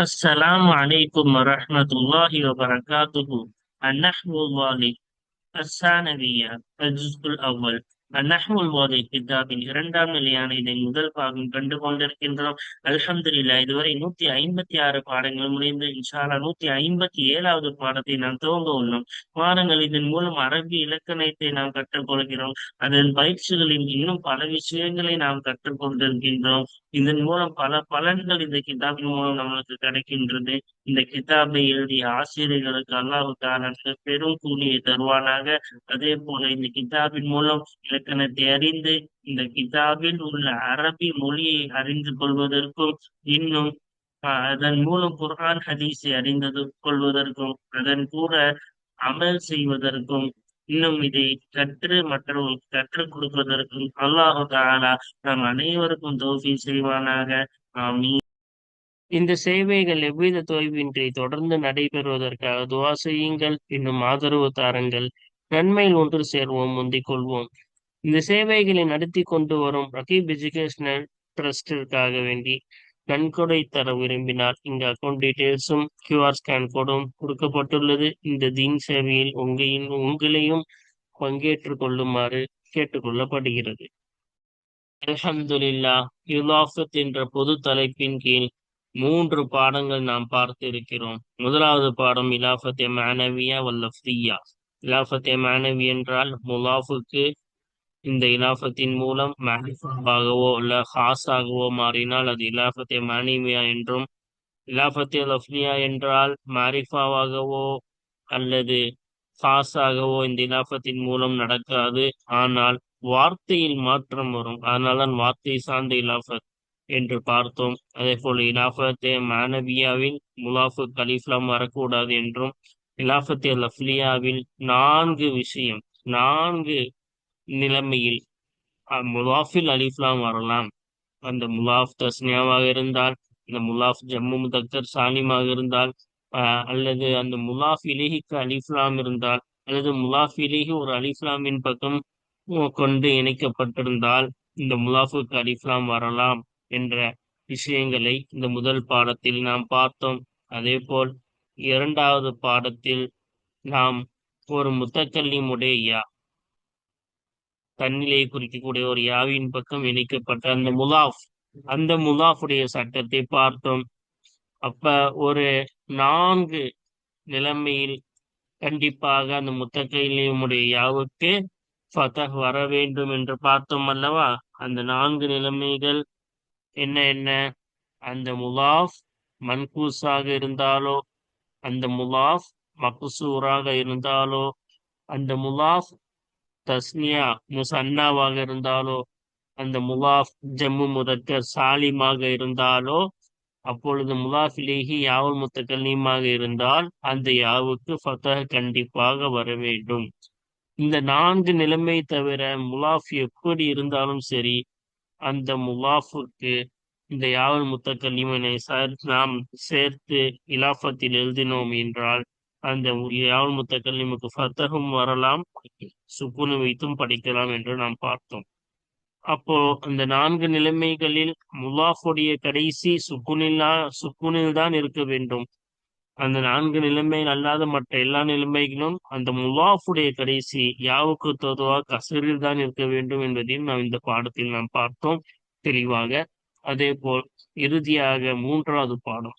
السلام عليكم ورحمة الله وبركاته. النحو الواضح الثانوية. الجزء الأول. அந்நகமுல் ஓதை கிதாபின் இரண்டாம் நிலையான இதை முதல் பாகம் கண்டு கொண்டிருக்கின்றோம். அல்ஹம்துல்லா இதுவரை நூத்தி ஐம்பத்தி ஆறு பாடங்கள் முடிந்து இன்ஷாலா நூத்தி ஐம்பத்தி ஏழாவது பாடத்தை நாம் துவங்க உள்ளோம். வாரங்கள் இதன் மூலம் அரபி இலக்கணத்தை நாம் கற்றுக்கொள்கிறோம். அதன் பயிற்சிகளில் இன்னும் பல விஷயங்களை நாம் கற்றுக்கொண்டிருக்கின்றோம். இதன் மூலம் பல பலன்கள் இந்த கிதாபின் மூலம் நம்மளுக்கு கிடைக்கின்றது. இந்த கிதாபை எழுதிய ஆசிரியர்களுக்கு அல்லாவுக்கான பெரும் கூலியை தருவானாக. அதே போல இந்த கிதாபின் மூலம் இலக்கணத்தை அறிந்து இந்த கிதாபில் உள்ள அரபி மொழியை அறிந்து கொள்வதற்கும் இன்னும் அதன் மூலம் குர்ஆன் ஹதீஸை அறிந்தது கொள்வதற்கும் அதன் கூட அமல் செய்வதற்கும் இன்னும் இதை கற்று மற்றவர்களுக்கு கற்றுக் கொடுப்பதற்கும் அல்லாஹு தாலா நம் அனைவருக்கும் தோஃபி செய்வானாக. ஆமீ இந்த சேவைகள் எவ்வித தொய்வின்றி தொடர்ந்து நடைபெறுவதற்காக துவா செய்யுங்கள். இன்னும் ஆதரவு தாருங்கள். நன்மையில் ஒன்று சேர்வோம் முந்திக் கொள்வோம். இந்த சேவைகளை நடத்தி கொண்டு வரும் ரகீப் எஜுகேஷனல் ட்ரஸ்டிற்காக வேண்டி நன்கொடை தர விரும்பினால் இங்கு அக்கௌண்ட் டீட்டெயில்ஸும் கியூஆர் ஸ்கேன் கோடும் கொடுக்கப்பட்டுள்ளது. இந்த தீன் சேவையில் உங்களின் உங்களையும் பங்கேற்றுக் கொள்ளுமாறு கேட்டுக்கொள்ளப்படுகிறது. அலஹம்துல்லா யுலாஃபத் என்ற பொது தலைப்பின் கீழ் மூன்று பாடங்கள் நாம் பார்த்து இருக்கிறோம் முதலாவது பாடம் இலாஃபத்தே மானவியா வல்லஃப்தியா இலாஃபத்தே மாணவி என்றால் முலாஃபுக்கு இந்த இலாஃபத்தின் மூலம் மஹிஃபாகவோ அல்ல ஹாஸாகவோ மாறினால் அது இலாபத்தை மானிமியா என்றும் இலாஃபத்தே லஃப்னியா என்றால் மாரிஃபாவாகவோ அல்லது ஹாஸாகவோ இந்த இலாஃபத்தின் மூலம் நடக்காது. ஆனால் வார்த்தையில் மாற்றம் வரும். அதனால்தான் வார்த்தை சார்ந்த இலாஃபத் என்று பார்த்தோம். அதே போல் இலாஃபத்தே மானவியாவில் முலாஃபு கலீஃப்லாம் வரக்கூடாது என்றும் இலாஃபத்தே லஃப்லியாவில் நான்கு விஷயம் நான்கு நிலைமையில் முலாஃபில் அலிஃப்லாம் வரலாம். அந்த முலாஃப் தஸ்னியாவாக இருந்தால் இந்த முலாஃப் ஜம்மு முதக்கர் சாலிமாக இருந்தால் அல்லது அந்த முலாஃப் இலேஹிக்கு அலிஃப்லாம் இருந்தால் அல்லது முலாஃப் இலேஹி ஒரு அலிஃப்லாமின் பக்கம் கொண்டு இணைக்கப்பட்டிருந்தால் இந்த முலாஃபுக்கு அலிஃப்லாம் வரலாம் என்ற விஷயங்களை இந்த முதல் பாடத்தில் நாம் பார்த்தோம். அதே போல் இரண்டாவது பாடத்தில் நாம் ஒரு முத்தக்கல்லிமுடைய யா தன்னிலையை குறிக்கக்கூடிய ஒரு யாவின் பக்கம் இணைக்கப்பட்ட அந்த முலாஃப் அந்த முலாஃபுடைய சட்டத்தை பார்த்தோம். அப்ப ஒரு நான்கு நிலைமையில் கண்டிப்பாக அந்த முத்தகையிலையுடைய யாவுக்கு ஃபதஹ் வர வேண்டும் என்று பார்த்தோம் அல்லவா? அந்த நான்கு நிலைமைகள் என்ன என்ன? அந்த முலாஃப் மன்கூஸாக இருந்தாலோ அந்த முலாஃப் மக்சூராக இருந்தாலோ அந்த முலாஃப் தஸ்னியா முசன்னாவாக இருந்தாலோ அந்த முலாஃப் ஜம்மு முதக்கர் சாலிமாக இருந்தாலோ அப்பொழுது முலாஃபிலேஹி யாவல் முத்தக்கல்லீமாக இருந்தால் அந்த யாவுக்கு ஃபத்தக கண்டிப்பாக வர வேண்டும். இந்த நான்கு நிலைமை தவிர முலாஃப் எப்படி இருந்தாலும் சரி அந்த முலாஃபுக்கு இந்த யாவல் முத்தக்கல்லிமனை நாம் சேர்த்து இலாஃபத்தில் எழுதினோம் என்றால் அந்த யாழ் முத்தக்கள் நமக்கு ஃபத்தகம் வரலாம். சுக்குனு வைத்தும் படிக்கலாம் என்று நாம் பார்த்தோம். அப்போ அந்த நான்கு நிலைமைகளில் முல்லாஹுடைய கடைசி சுக்குனில்லா சுக்குனில் தான் இருக்க வேண்டும். அந்த நான்கு நிலைமைகள் அல்லாத மற்ற எல்லா நிலைமைகளும் அந்த முல்லாஃபுடைய கடைசி யாவுக்கு தொதுவா கசரில் தான் இருக்க வேண்டும் என்பதையும் நாம் இந்த பாடத்தில் நாம் பார்த்தோம். தெளிவாக அதே போல் இறுதியாக மூன்றாவது பாடம்.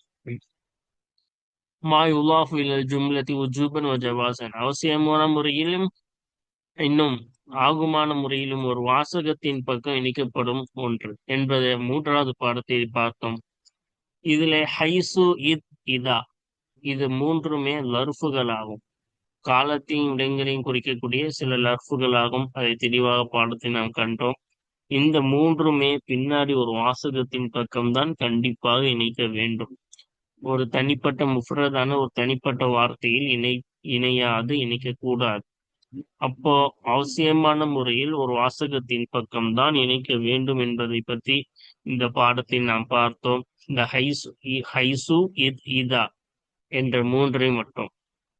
மாய் உலாஃபு இல் ஜும்லத்தி உஜூபன் ஜவாசன் அவசியமான முறையிலும் இன்னும் ஆகுமான முறையிலும் ஒரு வாசகத்தின் பக்கம் இணைக்கப்படும் ஒன்று. என்பதை மூன்றாவது பாடத்தை பார்த்தோம். இதுல ஹைசு இத் இதா. இது மூன்றுமே லர்ஃபுகள் ஆகும் காலத்தையும் இடங்களையும் குறிக்கக்கூடிய சில லர்ஃபுகள் ஆகும் அதை தெளிவாக பாடத்தை நாம் கண்டோம். இந்த மூன்றுமே பின்னாடி ஒரு வாசகத்தின் பக்கம்தான் கண்டிப்பாக இணைக்க வேண்டும். ஒரு தனிப்பட்ட முஃப்ரதான ஒரு தனிப்பட்ட வார்த்தையில் இணை இணையாது இணைக்க கூடாது அப்போ அவசியமான முறையில் ஒரு வாசகத்தின் பக்கம்தான் இணைக்க வேண்டும் என்பதை பற்றி இந்த பாடத்தில் நாம் பார்த்தோம். இந்த ஹைசு ஹைசு இத் இதா என்ற மூன்றை மட்டும்.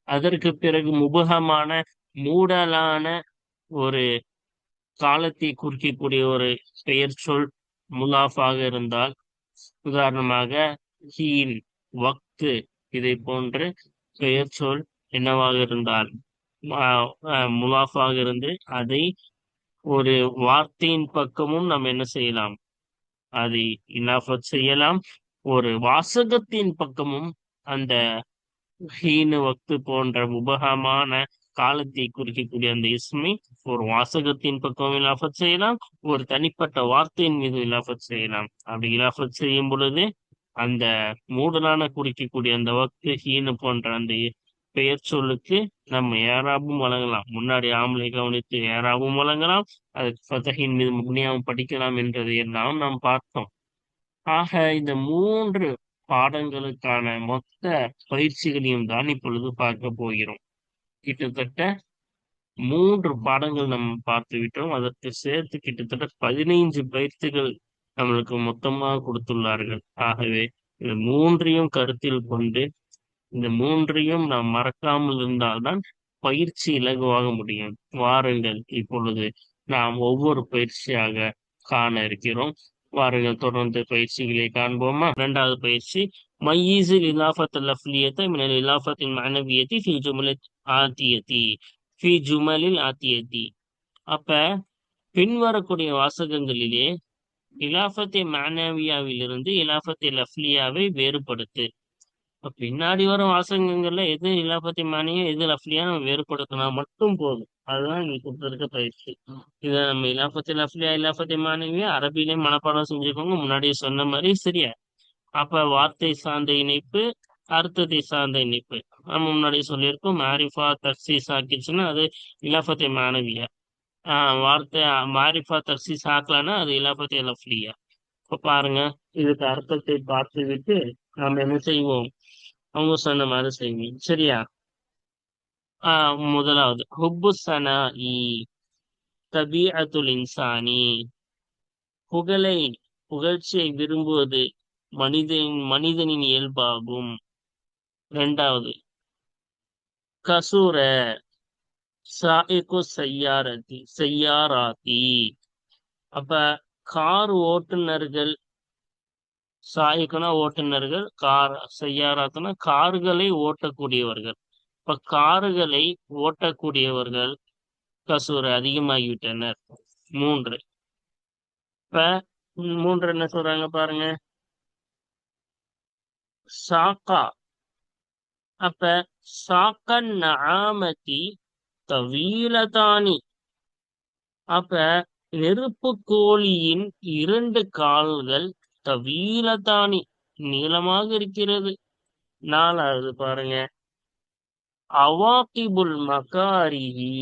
அதற்கு பிறகு முபகமான மூடலான ஒரு காலத்தை குறிக்கக்கூடிய ஒரு பெயர் சொல் முலாஃபாக இருந்தால் உதாரணமாக ஹீன். வக்து இதை போன்ற பெயர் சொல் என்னவாக இருந்தால் முலாஃபாக இருந்து அதை ஒரு வார்த்தையின் பக்கமும் நாம் என்ன செய்யலாம்? அதை இலாஃபத் செய்யலாம். ஒரு வாசகத்தின் பக்கமும் அந்த ஹீனு வக்து போன்ற உபகமான காலத்தை குறிக்கக்கூடிய அந்த இஸ்மை ஒரு வாசகத்தின் பக்கம் இலாஃபத் செய்யலாம். ஒரு தனிப்பட்ட வார்த்தையின் மீது இலாஃபத் செய்யலாம். அப்படி இலாஃபத் செய்யும் பொழுது அந்த மூடலான குறிக்கக்கூடிய அந்த வக்கு ஹீனு போன்ற அந்த பெயர் சொல்லுக்கு நம்ம ஏறாவும் வழங்கலாம். முன்னாடி ஆம்பளை கவனித்து ஏறாவும் வழங்கலாம். அதுக்கு ஃபதஹின் மீது முன்னியாவும் படிக்கலாம் என்றதை எல்லாம் நாம் பார்த்தோம். ஆக இந்த மூன்று பாடங்களுக்கான மொத்த பயிற்சிகளையும் தான் இப்பொழுது பார்க்க போகிறோம். கிட்டத்தட்ட மூன்று பாடங்கள் நம்ம பார்த்து விட்டோம் அதற்கு சேர்த்து கிட்டத்தட்ட பதினைஞ்சு பயிற்சிகள் நம்மளுக்கு மொத்தமாக கொடுத்துள்ளார்கள். ஆகவே இந்த மூன்றையும் கருத்தில் கொண்டு இந்த மூன்றையும் நாம் மறக்காமல் இருந்தால்தான் பயிற்சி இலகுவாக முடியும். வாருங்கள் இப்பொழுது நாம் ஒவ்வொரு பயிற்சியாக காண இருக்கிறோம். வாருங்கள் தொடர்ந்து பயிற்சிகளை காண்போமா? இரண்டாவது பயிற்சி மையீசில் இலாஃபத் லஃப்லியத்தை மினல் இலாஃபத்தின் மனவியத்தி ஃபி ஜுமலில் ஆத்தியத்தி. ஃபி ஜுமலில் ஆத்தியத்தி. அப்ப பின்வரக்கூடிய வாசகங்களிலே இலாஃபத்தை மானவியாவிலிருந்து இலாஃபத்தை லஃப்லியாவை வேறுபடுத்து. பின்னாடி வரும் வாசகங்கள்ல எது இலாபத்தி மானியம் எது லஃப்லியா நம்ம வேறுபடுத்தினா மட்டும் போதும். அதுதான் இங்க கொடுத்துருக்க பயிற்சி. இதை நம்ம இலாபத்தி லஃப்லியா இலாபத்தி மாணவியா அரபிலே மனப்பாடம் செஞ்சுக்கோங்க. முன்னாடியே சொன்ன மாதிரி சரியா? அப்ப வார்த்தை சார்ந்த இணைப்பு அர்த்தத்தை சார்ந்த இணைப்பு. நம்ம முன்னாடியே சொல்லியிருக்கோம். மாரிஃபா தர்சி சாக்கிச்சுன்னா அது இலாபத்தை மாணவியா வார்த்தை மாரிஃபா தர்சீஸ் ஆக்கலான்னா அது இலாபத்தை லஃப்லியா இப்ப பாருங்க இதுக்கு அர்த்தத்தை பார்த்து விட்டு நாம் என்ன செய்வோம்? அவங்க சொன்ன மாதிரி செய்வோம். சரியா? ஆஹ் முதலாவது ஹுப்பு சனா இ தபீஅத்துல் இன்சானி. புகழை புகழ்ச்சியை விரும்புவது மனிதன் மனிதனின் இயல்பாகும். இரண்டாவது கசூர சாயிக்கு செய்யாரதி செய்யாராதி. அப்ப கார் ஓட்டுநர்கள் சாய்க்குனா ஓட்டுநர்கள் கார் செய்யாராத்துனா கார்களை ஓட்டக்கூடியவர்கள். இப்ப கார்களை ஓட்டக்கூடியவர்கள் கசூர் அதிகமாகிவிட்டனர். மூன்று. இப்ப மூன்று என்ன சொல்றாங்க பாருங்க. சாக்கா. அப்ப சாக்கன் நாமதி தவீலதானி அப்ப நெருப்பு கோழியின் இரண்டு கால்கள் தவீலதானி நீளமாக இருக்கிறது. நாலாவது பாருங்க. அவாக்கிபுல் மகாரிஹி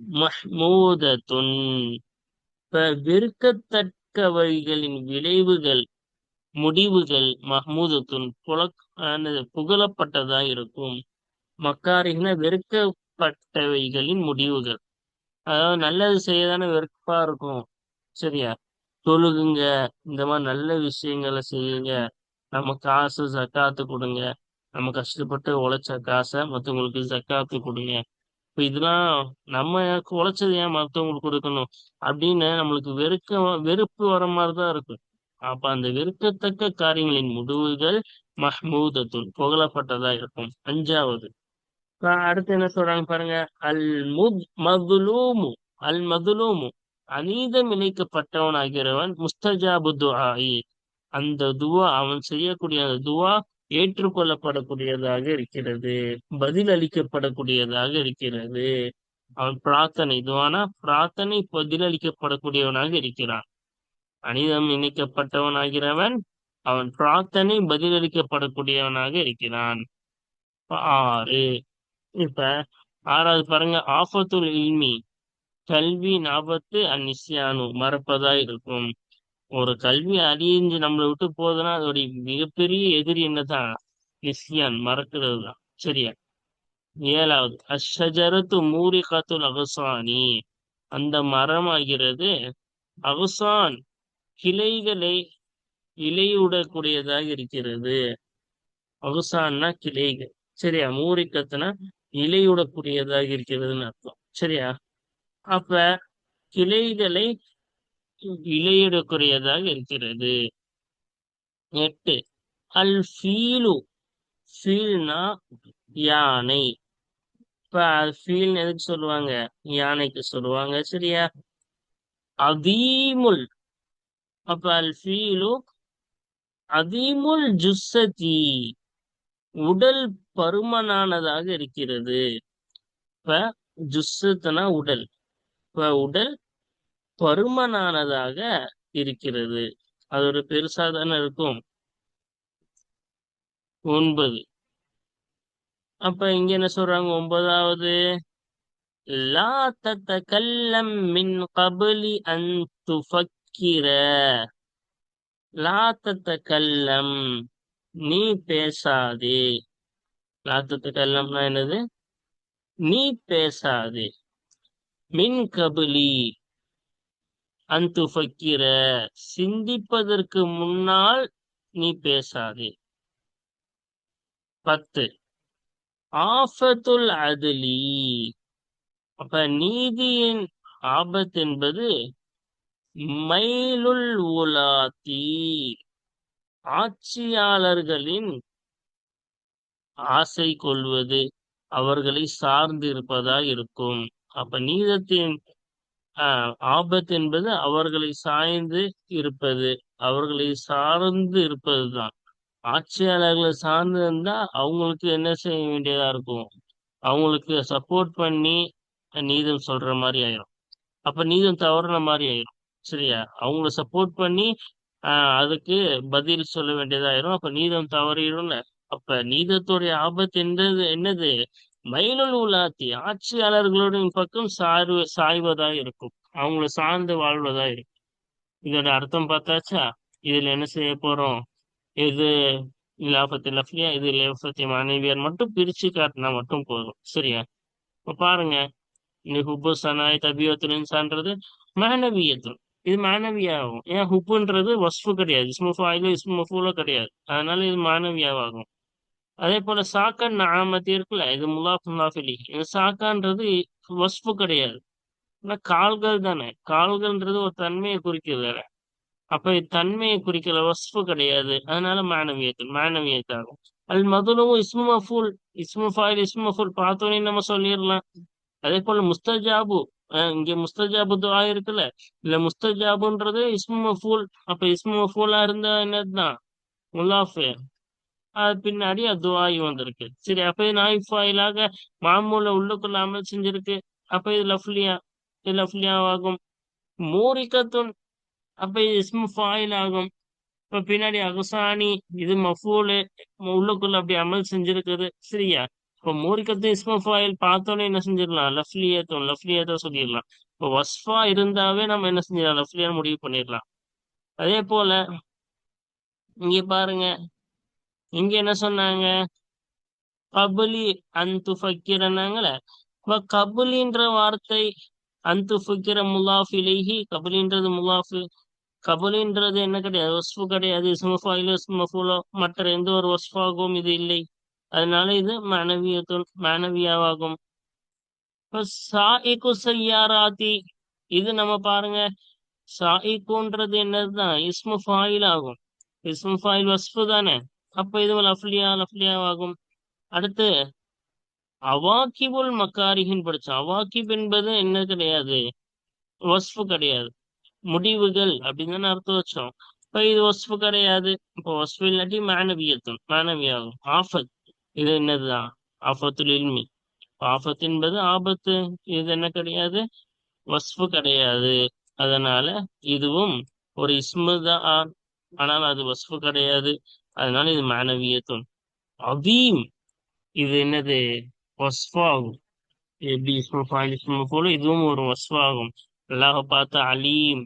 மஹ்மூதத்துன். இப்ப வெறுக்கத்தக்கவைகளின் விளைவுகள் முடிவுகள் மஹ்மூதத்துன் புல புகழப்பட்டதா இருக்கும். மக்காரிகின வெறுக்கப்பட்டவைகளின் முடிவுகள். அதாவது நல்லது செய்யதானே வெறுப்பா இருக்கும். சரியா? தொழுகுங்க. இந்த மாதிரி நல்ல விஷயங்களை செய்யுங்க. நம்ம காசு ஜக்காத்து கொடுங்க. நம்ம கஷ்டப்பட்டு உழைச்ச காசை மற்றவங்களுக்கு ஜக்காத்து கொடுங்க. இப்போ இதெல்லாம் நம்ம உழைச்சது ஏன் மற்றவங்களுக்கு கொடுக்கணும்? அப்படின்னு நம்மளுக்கு வெறுக்க வெறுப்பு வர மாதிரி தான் இருக்கும். அப்ப அந்த வெறுக்கத்தக்க காரியங்களின் முடிவுகள் மஹ்மூதத்துள் புகழப்பட்டதா இருக்கும். அஞ்சாவது அடுத்து என்ன சொல்றாங்க பாருங்க. அல் முத் மதுலூமு அல் மதுலூமு. அநீதம் இணைக்கப்பட்டவனாகிறவன் முஸ்தஜாபு துஆஇ அந்த துவா அவன் செய்யக்கூடிய அந்த துவா ஏற்றுக்கொள்ளப்படக்கூடியதாக இருக்கிறது. பதில் அளிக்கப்படக்கூடியதாக இருக்கிறது. அவன் பிரார்த்தனை துவானா பிரார்த்தனை பதில் அளிக்கப்படக்கூடியவனாக இருக்கிறான். அனிதம் இணைக்கப்பட்டவனாகிறவன் அவன் பிரார்த்தனை பதிலளிக்கப்படக்கூடியவனாக இருக்கிறான். ஆறு. இப்ப ஆறாவது பாருங்க ஆபத்துல் இல்மி கல்வி ஆபத்து அந்நிசியானு மறப்பதா இருக்கும். ஒரு கல்வி அறிஞ்சு நம்மளை விட்டு போகுதுன்னா அதோடைய மிகப்பெரிய எதிரி என்னதான்? நிசியான் மறக்கிறது தான் சரியா? ஏழாவது அஷஜரத்து மூரி காத்துல் அகசானி அந்த மரம் ஆகிறது அகசான் கிளைகளை இலையுடக்கூடியதாக இருக்கிறது. அகசான்னா கிளைகள். சரியா? மூரிக்கத்துனா இலையுடக்கூடியதாக இருக்கிறதுன்னு அர்த்தம். சரியா? அப்ப கிளைகளை இலையிடக்கூடியதாக இருக்கிறது. எட்டு. அல் ஃபீலு. ஃபீல்னா யானை. இப்ப ஃபீல் எதுக்கு சொல்லுவாங்க? யானைக்கு சொல்லுவாங்க. சரியா? அதீமுல். அப்ப அல் ஃபீலு அதீமுல் ஜுஸ்ஸதி. உடல் பருமனானதாக இருக்கிறது. இப்ப ஜுஸ்ஸத்துனா உடல். இப்ப உடல் பருமனானதாக இருக்கிறது. அது ஒரு பெருசா தானே இருக்கும். ஒன்பது. அப்ப இங்க என்ன சொல்றாங்க? ஒன்பதாவது. லா தத்தகல்லம் மின் கபலி அன் துஃபக்கிர. லா தத்தகல்லம். நீ பேசாதே. லா தத்தகல்லம்னா என்னது? நீ பேசாதே. மின் கபலி. அந்து ஃபக்கிர சிந்திப்பதற்கு முன்னால் நீ பேசாதே. பத்து. ஆஃபத்துல் அதுலி. அப்ப நீதியின் ஆபத்து என்பது மைலுல் உலாத்தி. ஆட்சியாளர்களின் ஆசை கொள்வது அவர்களை சார்ந்து இருப்பதா இருக்கும். அப்ப நீதத்தின் ஆபத்து என்பது அவர்களை சாய்ந்து இருப்பது அவர்களை சார்ந்து இருப்பதுதான். ஆட்சியாளர்களை சார்ந்து இருந்தா அவங்களுக்கு என்ன செய்ய வேண்டியதா இருக்கும்? அவங்களுக்கு சப்போர்ட் பண்ணி நீதம் சொல்ற மாதிரி ஆயிரும். அப்ப நீதம் தவறுன மாதிரி ஆயிரும். சரியா? அவங்கள சப்போர்ட் பண்ணி அதுக்கு பதில் சொல்ல வேண்டியதாயிரும். அப்ப நீதம் தவறிடும்ல அப்ப நீதத்துடைய ஆபத்து என்னது என்னது? மயிலுள் உலாத்தி ஆட்சியாளர்களுடைய பக்கம் சாய்வு சாய்வதா இருக்கும். அவங்கள சார்ந்து வாழ்வதா இருக்கும். இதோட அர்த்தம் பார்த்தாச்சா? இதுல என்ன செய்ய போறோம்? இது லாபத்து லஃபியா இது லேபத்தி மனைவியர் மட்டும் பிரிச்சு காட்டினா மட்டும் போதும். சரியா? இப்ப பாருங்க. இன்னைக்கு ஹுப்பு சனாய் தபியத்துல் இன்சான்றது இது மானவியாகும் ஏன் ஹுப்புன்றது வஸ்ஃபு கிடையாது. இஸ்மு ஃபாயிலோ இஸ்மு கிடையாது. அதனால இது மானவியாவாகும் அதே போல சாக்கன் நாமத்தி இருக்குல்ல இது முலாஃப் முலாஃபிலி இந்த சாக்கான்றது வஸ்ஃபு கிடையாது. ஆனா கால்கள் தானே. கால்கள்ன்றது ஒரு தன்மையை குறிக்கிறது வேற. அப்ப தன்மையை குறிக்கல வஸ்ஃபு கிடையாது. அதனால மானவியத்தில் மாணவியத்தாகும். அல் மதுரவும் இஸ்மு மஃபூல் இஸ்மு ஃபாயில் இஸ்மு மஃபூல் பார்த்தோன்னே நம்ம சொல்லிடலாம். அதே போல முஸ்தஜாபு இங்க முஸ்தஜாபு துவா இருக்குல்ல. இல்ல முஸ்தஜாபுன்றது இஸ்மு மஃபூல். அப்ப இஸ்மு மஃபூலா இருந்தா என்னதுதான் முலாஃபு அது பின்னாடி துவாயி வந்திருக்கு. சரி அப்ப இது நாய் மாமூல உள்ளுக்குள்ள அமல் செஞ்சிருக்கு அப்ப இது லஃப்லியா. இது லஃப்லியா ஆகும் மூரிக்கத்துன். அப்ப இது இஸ்மு ஃபாயில் ஆகும் இப்ப பின்னாடி அகுசானி. இது மஃபூலு. உள்ளுக்குள்ள அப்படி அமல் செஞ்சிருக்குது சரியா? இப்போ மூரிக்கத்து இஸ்மு ஃபாயில் பார்த்தோன்னே என்ன செஞ்சிடலாம்? லஃப்லியத்தும் லஃப்லியத்தை சொல்லிடலாம். இப்போ வஸ்ஃபா இருந்தாவே நம்ம என்ன செஞ்சிடலாம்? லஃப்லியான்னு முடிவு பண்ணிடலாம். அதே போல இங்க பாருங்க. இங்க என்ன சொன்னாங்க? கபுலி அந்து ஃபக்கிரனாங்களே இப்ப கபுலின்ற வார்த்தை அந்து ஃபக்கிர முலாஃப் இலேஹி கபுலின்றது முலாஃபு. கபுலின்றது என்ன கிடையாது? வஸ்ஃபு கிடையாது. இஸ்முஃபாயிலோ இஸ்மஃபூலோ மற்ற எந்த ஒரு வஸ்ஃபாகவும் இது இல்லை. அதனால இது மனவியத்துள் மனவியாவாகும். இப்ப சாயிக்கு செய்யாராத்தி இது நம்ம பாருங்க சாயிக்குன்றது என்னதுதான் இஸ்மு ஃபாயில் ஆகும். இஸ்மு ஃபாயில் வஸ்ஃபு தானே? அப்ப இது லஃப்லியா லஃப்லியாவாகும். அடுத்து அவாக்கிபுல் மக்காரிகின் படிச்சோம். அவாக்கிப் என்பது என்ன கிடையாது? வஸ்ஃபு கிடையாது. முடிவுகள் அப்படின்னு தானே அர்த்தம் வச்சோம். இப்போ இது வஸ்ஃபு கிடையாது. இப்போ வஸ்ஃபு இல்லாட்டி மானவியத்தும் மானவியாகும். ஆஃபத். இது என்னதுதான் ஆபத்துல் இல்மி. ஆபத்து என்பது ஆபத்து. இது என்ன கிடையாது? வஸ்ஃபு கிடையாது. அதனால இதுவும் ஒரு இஸ்மு தான் ஆனால் அது வஸ்ஃபு கிடையாது. அதனால இது மானவியத்தும் அதீம் இது என்னது? வஸ்ஃபாகும். எப்படி இஸ்மு ஃபாயில் இஸ்மு போல இதுவும் ஒரு வஸ்ஃபாகும். அல்லாஹ் பார்த்தா அலீம்.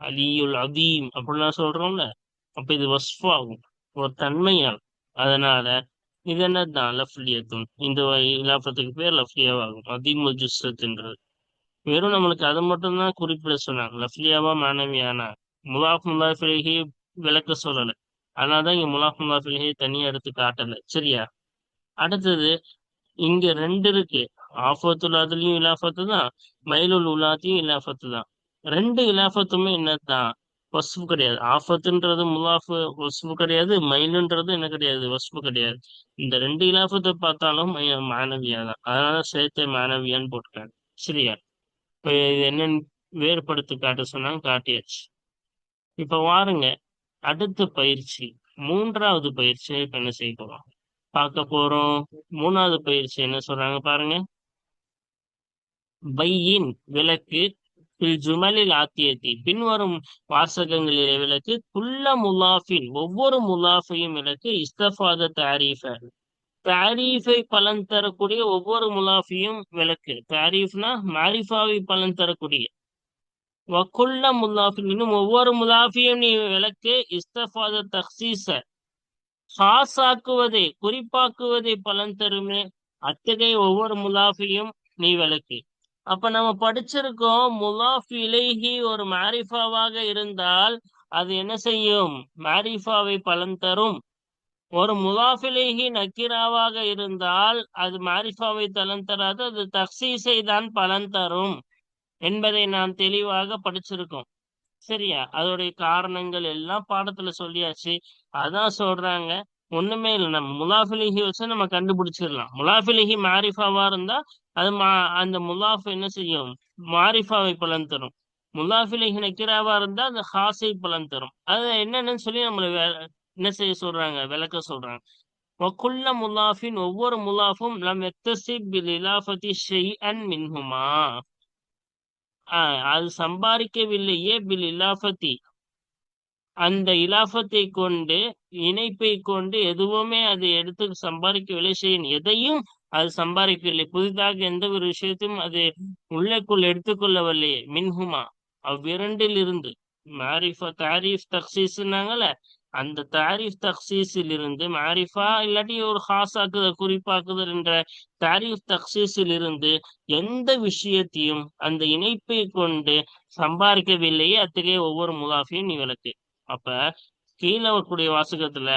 அலியுல் அதீம் அப்படிலாம் சொல்றோம்ல. அப்ப இது வஸ்ஃபாகும். ஒரு தன்மையால். அதனால இது என்னதான் லஃப்லியத்தும் இந்த இலாபத்துக்கு பேர் லஃப்லியாவாகும் அதிமுல் ஜுஸ்ஸத்துன்றது வெறும் நம்மளுக்கு அதை மட்டும்தான் குறிப்பிட சொன்னாங்க. லஃப்லியாவா மாணவியானா முலாஃப் முலாஃபிலேயே விளக்க சொல்லலை. அதனாலதான் இங்க முலாஃப் முலாஃபிலேயே தனியா எடுத்து காட்டல. சரியா? அடுத்தது இங்க ரெண்டு இருக்கு. ஆஃபத்துல் அதுலயும் இலாஃபத்து தான் மயிலுல் உலாத்தையும் இலாஃபத்து தான் ரெண்டு இலாஃபத்துமே என்னதான் வஸ்ஃபு கிடையாது. ஆஃபத்துன்றது முலாஃபு வஸ்ஃபு கிடையாது. மைலுன்றது என்ன கிடையாது? வஸ்ஃபு கிடையாது. இந்த ரெண்டு இலாஃபத்தை பார்த்தாலும் மை- மாணவியா தான். அதனால சேர்த்து மாணவியான்னு போட்டிருக்காங்க சரியா? இப்ப இது என்னன்னு வேறுபடுத்தி காட்ட சொன்னாங்க காட்டியாச்சு. இப்ப வாருங்க. அடுத்த பயிற்சி. மூன்றாவது பயிற்சியை இப்போ என்ன செய்ய போறோம்? பார்க்க போறோம். மூணாவது பயிற்சி என்ன சொல்றாங்க பாருங்க. பையின் விளக்கு ஜுமலில் ஆத்தியத்தி பின்வரும் வாசகங்களில் விளக்கு குல்ல முலாஃபின் ஒவ்வொரு முலாஃபையும் விளக்கு இஸ்தஃபாத தாரீஃப. தாரீஃபை பலன் தரக்கூடிய ஒவ்வொரு முலாஃபியும் விளக்கு. தாரீஃப்னா மாரிஃபாவை பலன் தரக்கூடிய. வக்குல்ல முலாஃபின் இன்னும் ஒவ்வொரு முலாஃபியும் நீ விளக்கு இஸ்தஃபாத தக்சீச ஹாஸாக்குவதை குறிப்பாக்குவதை பலன் தருமே அத்தகைய ஒவ்வொரு முலாஃபியும் நீ விளக்கு. அப்ப நம்ம படிச்சிருக்கோம் முலாஃப் இலைஹி ஒரு மாரிஃபாவாக இருந்தால் அது என்ன செய்யும்? மாரிஃபாவை பலன் தரும். ஒரு முலாஃபிலேஹி நக்கீராவாக நக்கிராவாக இருந்தால் அது மாரிஃபாவை பலன் தராது அது தக்சீஸை தான் பலன் தரும் என்பதை நாம் தெளிவாக படிச்சிருக்கோம். சரியா? அதோடைய காரணங்கள் எல்லாம் பாடத்துல சொல்லியாச்சு. அதான் சொல்றாங்க. ஒண்ணுமே இல்லை. நம்ம முலாஃபிலிஹி வச்சு நம்ம கண்டுபிடிச்சிடலாம். முலாஃபிலிஹி மாரிஃபாவா இருந்தா அது மா அந்த முலாஃப் என்ன செய்யும்? மாரிஃபாவை பலன் தரும். முலாஃபிலிஹி நக்கிராவா இருந்தா அந்த ஹாசை பலன் தரும். அது என்னன்னு சொல்லி நம்மள வே- என்ன செய்ய சொல்றாங்க? விளக்க சொல்றாங்க. வக்குள்ள முலாஃபின் ஒவ்வொரு முலாஃபும் லம் எக்தசிப் பில் இலாஃபதி அன் மின்ஹுமா. ஆஹ் அது சம்பாதிக்கவில்லையே பில் இலாஃபத்தி அந்த இலாபத்தை கொண்டு இணைப்பை கொண்டு எதுவுமே அது எடுத்து சம்பாதிக்கவில்லை செய்யும் எதையும் அது சம்பாதிக்கவில்லை. புதிதாக எந்த ஒரு விஷயத்தையும் அது உள்ளக்குள் எடுத்துக்கொள்ளவில்லை. மின்ஹுமா. அவ்விரண்டில் இருந்து மாரிஃபா தாரீஃப் தக்சீஸ்னாங்கல்ல அந்த தாரீஃப் தக்சீஸில் இருந்து மாரிஃபா இல்லாட்டி ஒரு ஹாஸாக்குதல் குறிப்பாக்குதல் என்ற தாரீஃப் தக்சீஸில் இருந்து எந்த விஷயத்தையும் அந்த இணைப்பை கொண்டு சம்பாதிக்கவில்லையே அத்தகைய ஒவ்வொரு முகாஃபியும் நீ விளக்கு. அப்ப கீழே வரக்கூடிய வாசகத்துல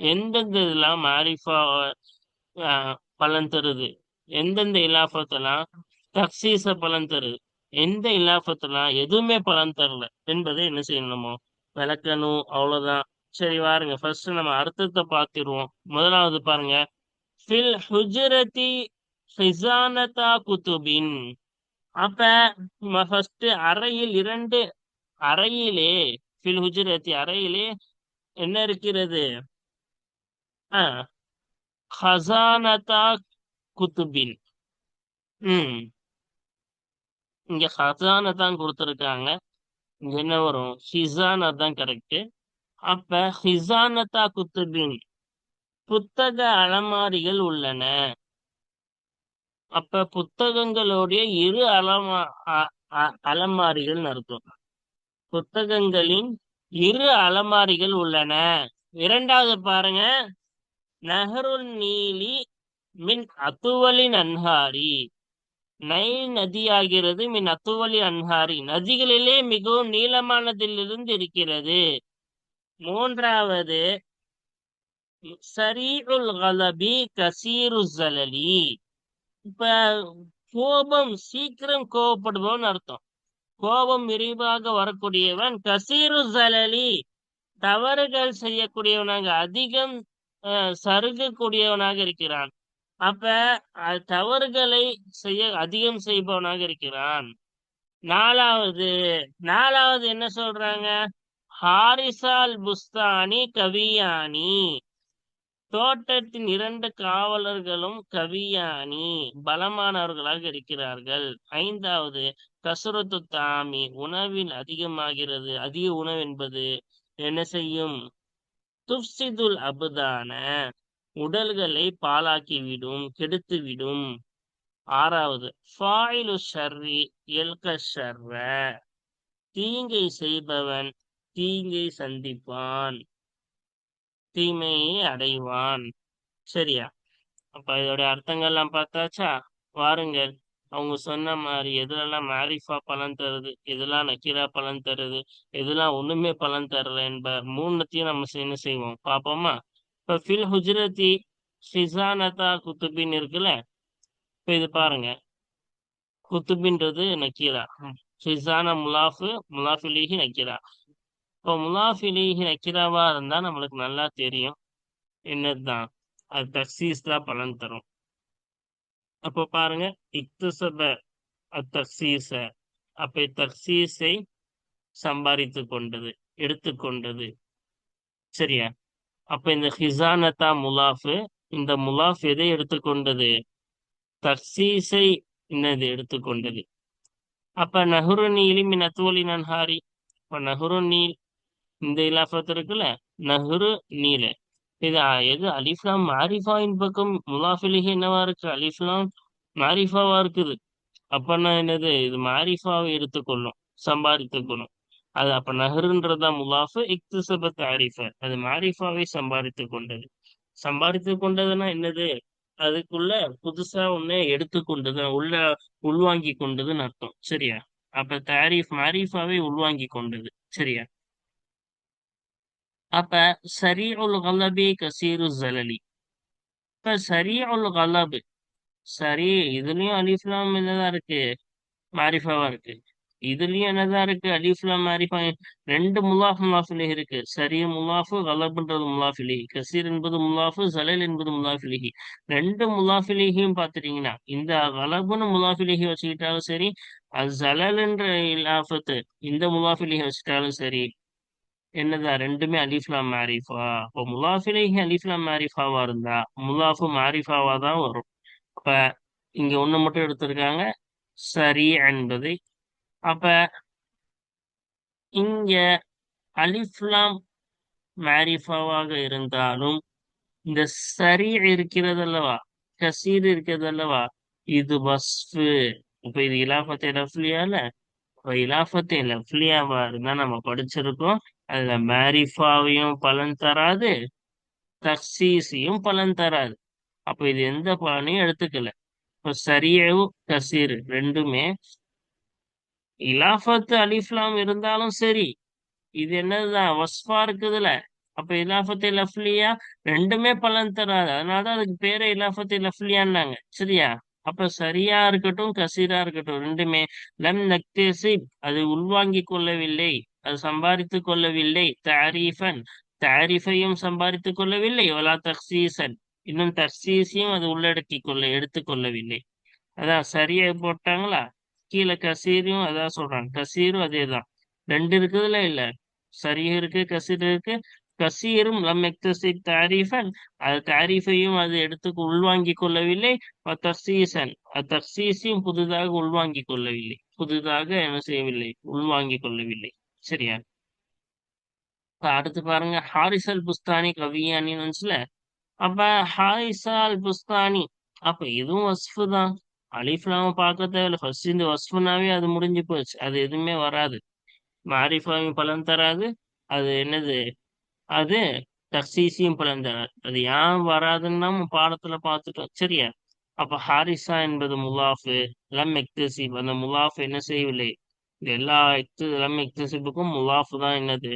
எந்தெந்த இதெல்லாம் மாரிஃபா பலன் தருது? எந்தெந்த இலாபத்தெல்லாம் தக்சீச பலன் தருது? எந்த இலாபத்தெல்லாம் எதுவுமே பலன் தரல என்பதை என்ன செய்யணுமோ விளக்கணும். அவ்வளவுதான். சரி வாருங்க. ஃபர்ஸ்ட் நம்ம அர்த்தத்தை பார்த்திருவோம். முதலாவது பாருங்க. ஃபில் ஹுஜரதி ஹிசானதா குத்துபின். அப்ப ஃபர்ஸ்ட் அறையில் இரண்டு அறையிலே ஃபில் ஹுஜரத்தி அறையிலே என்ன இருக்கிறது? ஆஹ் ஹசானதா குத்துபின் ம். இங்க ஹசான தான் கொடுத்துருக்காங்க. இங்க என்ன வரும்? ஹிசானா தான் கரெக்ட் அப்ப ஹிசானதா குத்துபின் புத்தக அலமாரிகள் உள்ளன. அப்ப புத்தகங்களுடைய இரு அலமா அ- அ- அலமாரிகள் நடத்தும் புத்தகங்களின் இரு அலமாரிகள் உள்ளன. இரண்டாவது பாருங்க. நஹருல் நீலி மின் அத்துவலின் அன்ஹாரி. நைல் நதியாகிறது மின் அத்துவலி அன்ஹாரி. நதிகளிலே மிகவும் நீளமானதிலிருந்து இருக்கிறது. மூன்றாவது சரீருல் கலபி கசீரு ஜலலி இப்ப கோபம் சீக்கிரம் கோபப்படுபவன் அர்த்தம். கோபம் விரிவாக வரக்கூடியவன். கசீரு ஜலலி. தவறுகள் செய்யக்கூடியவனாக அதிகம் அஹ், சருகக்கூடியவனாக இருக்கிறான். அப்ப தவறுகளை செய்ய அதிகம் செய்பவனாக இருக்கிறான். நாலாவது நாலாவது என்ன சொல்றாங்க? ஹாரிசால் புஸ்தானி கவியானி. தோட்டத்தின் இரண்டு காவலர்களும் கவியானி. பலமானவர்களாக இருக்கிறார்கள். ஐந்தாவது கசுரத்து தாமி உணவில் அதிகமாகிறது. அதிக உணவு என்பது என்ன செய்யும்? துப்சிதுல் அபுதான உடல்களை பாழாக்கிவிடும் கெடுத்துவிடும். ஆறாவது ஃபாயிலு ஷர்ரி எல்க ஷர்ர. தீங்கை செய்பவன் தீங்கை சந்திப்பான். தீமையை அடைவான். சரியா? அப்ப இதோட அர்த்தங்கள்லாம் பார்த்தாச்சா? வாருங்கள். அவங்க சொன்ன மாதிரி எதுலெல்லாம் மாரிஃபா பலன் தருது எதெல்லாம் நக்கீரா பலன் தருது எதெல்லாம் ஒண்ணுமே பலன் தரல என்பார் மூணுத்தையும் நம்ம என்ன செய்வோம்? பார்ப்போமா? இப்ப ஃபில் ஹுஜ்ரதி ஷிசானதா குத்துபின் இருக்குல்ல? இப்ப இது பாருங்க. குத்துபின்றது நக்கீரா. ஹிசான முலாஃபு முலாஃபிலிஹி நக்கீரா. இப்போ முலாஃபிலிஹி நக்கீராவா இருந்தா நம்மளுக்கு நல்லா தெரியும். என்னதுதான்? அது தக்சீஸ் தான் பலன் தரும். அப்போ பாருங்க இக்துசப அத்தக்சீச அப்ப தக்சீஸை சம்பாதித்து கொண்டது எடுத்துக்கொண்டது சரியா? அப்ப இந்த ஹிசானதா முலாஃபு இந்த முலாஃப் எதை எடுத்துக்கொண்டது தக்சீஸை இன்னது எடுத்துக்கொண்டது அப்ப நஹுரு நீலி மின் நன்ஹாரி. இப்ப நஹுரு நீல் இந்த இலாஃபத் இருக்குல்ல நஹுரு நீல. இது எது அலிஃப்லாம் மாரிஃபாவின் பக்கம் முலாஃபிலிஹி என்னவா இருக்கு? அலிஃப்லாம் மாரிஃபாவா இருக்குது. அப்பன்னா என்னது? இது மாரிஃபாவை எடுத்துக்கொள்ளும் சம்பாதித்துக்கொள்ளும். அது அப்ப நஹருன்றதா முலாஃபு இக்திசப ஆரிஃப அது மாரிஃபாவை சம்பாதித்து கொண்டது சம்பாதித்து கொண்டதுன்னா என்னது? அதுக்குள்ள புதுசா ஒண்ணு எடுத்துக்கொண்டது உள்ள உள்வாங்கி கொண்டதுன்னு அர்த்தம். சரியா? அப்ப தாரிஃப் மாரிஃபாவை உள்வாங்கி கொண்டது சரியா? அப்ப சரீஉல் கலபி கசீரு ஜலலி. இப்ப சரீஉல் கலபு சரி இதுலயும் அலிஃப்லாம் என்னதான் இருக்கு? மாரிஃபாவா இருக்கு. இதுலயும் என்னதான் இருக்கு? அலிஃப்லாம் மாரிஃபா ரெண்டு முலாஃப் முலாஃபிலி இருக்கு. சரிய முலாஃபு கலபுன்றது முலாஃபிலி கசீர் என்பது முலாஃபு ஜலல் என்பது முலாஃபிலிஹி ரெண்டு முலாஃபிலிஹியும் பாத்துட்டீங்கன்னா இந்த கலபுன்னு முலாஃபிலிஹி வச்சுக்கிட்டாலும் சரி அது ஜலல்ன்ற இலாஃபத்து இந்த முலாஃபிலிஹி வச்சுட்டாலும் சரி என்னதான் ரெண்டுமே அலிஃப்லாம் மாரிஃபா? இப்போ முலாஃபிலேஹி அலிஃப்லாம் மாரிஃபாவா இருந்தா முலாஃபு மாரிஃபாவா தான் வரும். அப்ப இங்க ஒண்ணு மட்டும் எடுத்திருக்காங்க சரி என்பது. அப்ப இங்க அலிஃப்லாம் மாரிஃபாவாக இருந்தாலும் இந்த சரி இருக்கிறது அல்லவா? கசீர் இருக்கிறது அல்லவா? இது வஸ்ஃபு. இப்ப இது இலாஃபத்தை லஃப்லியால இப்ப இலாஃபத்தை லஃப்லியாவா இருந்தா நம்ம படிச்சிருக்கோம். அதுல மேரிஃபாவையும் பலன் தராது தக்சீஸையும் பலன் தராது. அப்ப இது எந்த பலனையும் எடுத்துக்கல. இப்போ சரியவு கசீர் ரெண்டுமே இலாஃபத்து அலிஃப்லாம் இருந்தாலும் சரி இது என்னதுதான் வஸ்ஃபா இருக்குதுல. அப்ப இலாஃபத்து லஃப்லியா ரெண்டுமே பலன் தராது. அதனாலதான் அதுக்கு பேரே இலாஃபத்து லஃப்லியான்னாங்க. சரியா? அப்ப சரியா இருக்கட்டும் கசீரா இருக்கட்டும் ரெண்டுமே. லம் நக்தேசி அது உள்வாங்கி கொள்ளவில்லை. அது சம்பாதித்துக் கொள்ளவில்லை. தாரீஃபன். தாரிஃபையும் சம்பாதித்துக் கொள்ளவில்லை. வலா தக்சீசன். இன்னும் தக்சீஸையும் அது உள்ளடக்கி கொள்ள எடுத்துக்கொள்ளவில்லை அதான் சரியா போட்டாங்களா? கீழே கசீரும் அதான் சொல்றாங்க. கசீரும் அதே தான் ரெண்டு இருக்குதுல இல்ல? சரியும் இருக்கு கசீர் இருக்கு. கசீரும் லம் எக்தசி தாரீஃபன். அது தாரீஃபையும் அது எடுத்து உள்வாங்கிக் கொள்ளவில்லை. தக்சீசன். தக்சீஸையும் புதிதாக உள்வாங்கிக் கொள்ளவில்லை. புதிதாக என்ன செய்யவில்லை? உள்வாங்கிக் கொள்ளவில்லை. சரியா? அடுத்து பாருங்க ஹாரிசல் புஸ்தானி கவியானின்னு வந்துச்சுல? அப்ப ஹாரிசால் புஸ்தானி அப்ப இதுவும் வஸ்ஃபு தான் அலிஃப்லாம பார்க்க தேவையில்ல. ஃபர்ஸ்ட் இந்த வஸ்ஃபுனாவே அது முடிஞ்சு போச்சு. அது எதுவுமே வராது. மாரிஃபாவையும் பலன் தராது. அது என்னது? அது தக்சீசியும் பலன் தராது. அது ஏன் வராதுன்னு நம்ம பாடத்துல பார்த்துட்டோம். சரியா? அப்ப ஹாரிசா என்பது முலாஃபு லம் எக்தசிப் அந்த முலாஃப் என்ன செய்யவில்லை? இது எல்லா எக்து லம் எக்ஸசிப்புக்கும் முலாஃபு தான் என்னது?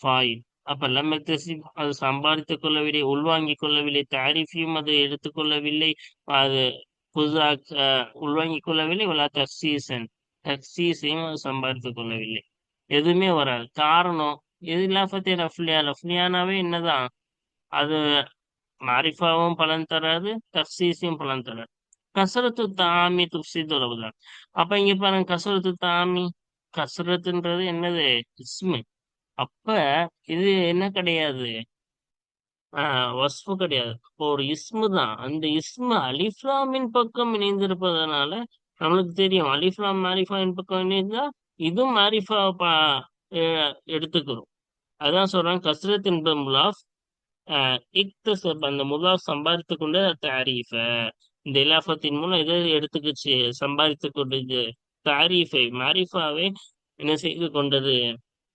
ஃபாயில் அப்ப லம் எக்ஸசிப் அது சம்பாதித்துக் கொள்ளவில்லை உள்வாங்கிக் கொள்ளவில்லை தாரிஃபையும் அது எடுத்துக்கொள்ளவில்லை அது புதுதாக உள்வாங்கிக் கொள்ளவில்லை உள்ள தக்சீசன் தக்சீஸையும் அது சம்பாதித்துக் கொள்ளவில்லை. எதுவுமே வராது. காரணம் இது இல்லாஃபத்தே ரஃப்லியா ரஃப்லியானாவே என்னதான்? அது மாரிஃபாவும் பலன் தராது தக்சீஸையும் பலன் தராது. கசரத்து தாமி துப்சிது தான் அப்ப இங்க பாருங்க கசரத்து தாமி கசரத்துன்றது என்னது? இஸ்மு அப்ப இது என்ன கிடையாது? ஆஹ் வஸ்ஃபு கிடையாது. இப்போ ஒரு இஸ்மு தான் அந்த இஸ்மு அலிஃப்லாமின் பக்கம் இணைந்திருப்பதனால நம்மளுக்கு தெரியும். அலிஃப்லாம் மாரிஃபாவின் பக்கம் இணைந்தா இதுவும் மாரிஃபா பா எடுத்துக்கிறோம். அதான் சொல்றாங்க கசரத் என்பது முலாஃப் இக்தசப் அந்த முலாஃப் சம்பாதித்து கொண்டு தாரீஃப. இந்த இலாபத்தின் மூலம் எதை எடுத்துக்கிச்சு? சம்பாதித்து கொண்டது தாரீஃபை மாரிஃபாவை என்ன செய்து கொண்டது?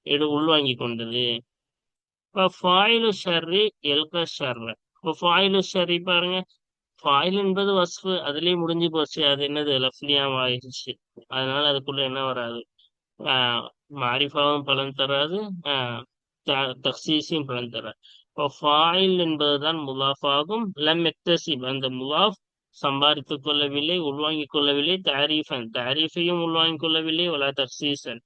எடு உள்வாங்கி கொண்டது. இப்போ ஃபாயிலு ஷர்ரி எல்க ஷர்ர. இப்போ ஃபாயிலு ஷர்ரி பாருங்க. ஃபாயில் என்பது வஸ்ஃபு. அதுலேயே முடிஞ்சு போச்சு. அது என்னது? லஃப்லியாம் ஆயிடுச்சு. அதனால அதுக்குள்ள என்ன வராது? மாரிஃபாவும் பலன் தராது. தக்சீஸையும் பலன் தராது. இப்போ ஃபாயில் என்பதுதான் முலாஃபாகும். லம் எக்தசிப் அந்த முலாஃப் சம்பாதித்துக் கொள்ளவில்லை உள்வாங்கிக் கொள்ளவில்லை தாரீஃபன் தாரீஃபையும் உள்வாங்கிக் கொள்ளவில்லை வலா தக்சீசன்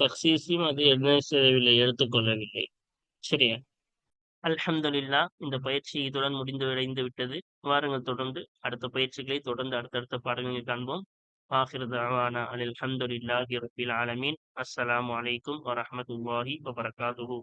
தக்சீஸையும் அது என்ன செய்யவில்லை எடுத்துக்கொள்ளவில்லை சரியா? அல்ஹம்துல்லா இந்த பயிற்சி இதுடன் முடிந்து விடைந்து விட்டது. வாருங்கள் தொடர்ந்து அடுத்த பயிற்சிகளை தொடர்ந்து அடுத்தடுத்த பாடங்களில் காண்போம். ஆஹிர் தாவானா அனில் ஆலமீன். அஸ்ஸலாமு அலைக்கும் வரமத்துல்லாஹி வபரகாதுஹூ.